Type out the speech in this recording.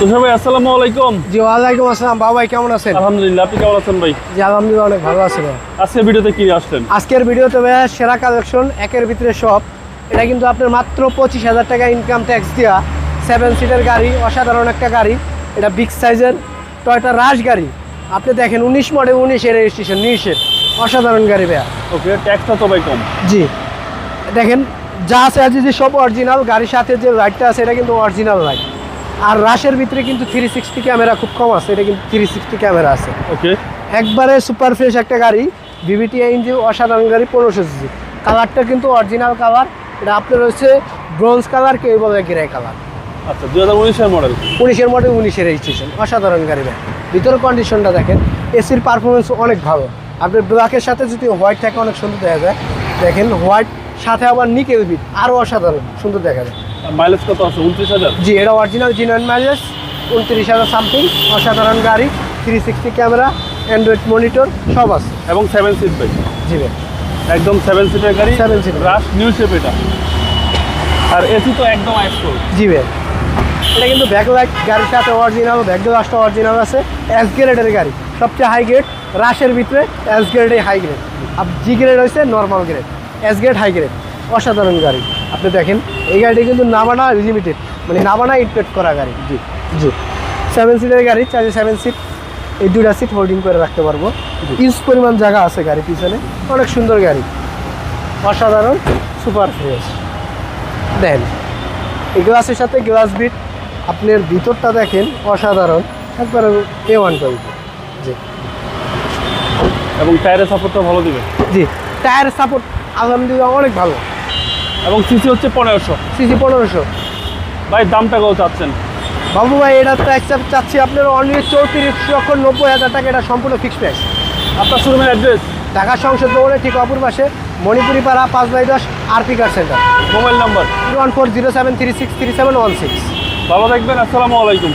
তুষার ভাই আসসালামু আলাইকুম। জি ওয়ালাইকুম আসসালাম। বাবা ভাই কেমন আছেন? আলহামদুলিল্লাহ আপনি কেমন আছেন ভাই? জি আলহামদুলিল্লাহ অনেক ভালো আছি ভাই। আজকে ভিডিওতে কি আসলেন? আজকের ভিডিওতে ভাইয়া সেরা কালেকশন একের ভিতরে সব। এটা কিন্তু আপনার মাত্র পঁচিশ হাজার টাকা ইনকাম ট্যাক্স দেওয়া সেভেন সিটের গাড়ি অসাধারণ একটা গাড়ি। এটা বিগ সাইজের টয়টা রাশ গাড়ি। আপনি দেখেন উনিশ মডেল উনিশের রেজিস্ট্রেশন নিশের। অসাধারণ গাড়ি ভাইয়া। ওকে ট্যাক্সটা তো ভাই কম। জি। দেখেন যা আছে আজ যে সব অরিজিনাল গাড়ির সাথে যে লাইটটা আছে এটা কিন্তু অরিজিনাল লাইট আর রাশের ভিতরে কিন্তু থ্রি সিক্সটি ক্যামেরা খুব কম আছে এটা কিন্তু থ্রি সিক্সটি ক্যামেরা আছে। ওকে একবারে সুপার ফ্রেশ একটা গাড়ি বিবিটি ইঞ্জিন অসাধারণ গাড়ি পনেরোশো সিসি কালারটা কিন্তু অরিজিনাল কালার এটা আপনার হচ্ছে ব্রোঞ্জ কালার কেউ বলে গ্রে কালার আচ্ছা দু হাজার উনিশের মডেল উনিশের মডেল উনিশের রেজিস্ট্রেশন অসাধারণ গাড়ি ভাই। ভিতরে কন্ডিশনটা দেখেন এসির পারফরমেন্স অনেক ভালো। আপনার ব্ল্যাকের সাথে যদি হোয়াইট থাকে অনেক সুন্দর দেখা যায়। দেখেন হোয়াইট সাথে আবার নিকেল বিট আরও অসাধারণ সুন্দর দেখা যায়। মাইলেজ কত আছে? উনত্রিশ হাজার? জি এটা অরিজিনাল জিনাইন মাইলেজ উনত্রিশ হাজার সামথিং অসাধারণ গাড়ি three sixty camera android monitor সব আছে। এবং সেভেন সিট ভাই জি ভাই। একদম সেভেন সিটের গাড়ি Seven seat। Rush new shape এটা। আর এসি তো একদম আইসফুল জি ভাই। এটা কিন্তু ব্যাকলাইট গাড়ির সাথে অরিজিনাল ব্যাক গ্লাসটা অরিজিনাল আছে। এস গ্রেডের গাড়ি সবচেয়ে হাই গ্রেড রাশের ভিতরে এস গ্রেডে হাই গ্রেড আর জি গ্রেড হচ্ছে normal grade S grade high grade অসাধারণ গাড়ি। আপনি দেখেন এই গাড়িটি কিন্তু নামানা লিমিটেড মানে নামানা ইনপেক্ট করা গাড়ি। জি জি। সেভেন সিটের গাড়ি চার্জে সেভেন সিট এই দুটা সিট হোল্ডিং করে রাখতে পারব। ইউজ পরিমাণ জায়গা আছে গাড়ি পিছনে। অনেক সুন্দর গাড়ি। অসাধারণ সুপার ফ্রেশ দেন এই গ্লাসের সাথে গ্লাস বিট আপনার ভিতরটা দেখেন অসাধারণ। একবার এ ওয়ান কোয়ালিটি জি। এবং টায়ারের সাপোর্টটা ভালো দিবে জি টায়ারের সাপোর্ট আলহামদুলিল্লাহ অনেক ভালো। এবং সিসি হচ্ছে পনেরোশো। সিসি পনেরোশো। ভাই দামটা কত চাচ্ছেন? বাবু ভাই এটা প্রাইস চাচ্ছি আপনার অনলি চৌত্রিশ লক্ষ নব্বই হাজার টাকা এটা সম্পূর্ণ ফিক্সড প্রাইস আপনার শোরুমের অ্যাড্রেস ঢাকা সংসদ ভবনের ঠিক অপর পাশে মণিপুরি পাড়া পাঁচ বাই দশ RP car centre mobile number? One four zero seven three six three seven one six ভালো থাকবেন আসসালামু আলাইকুম।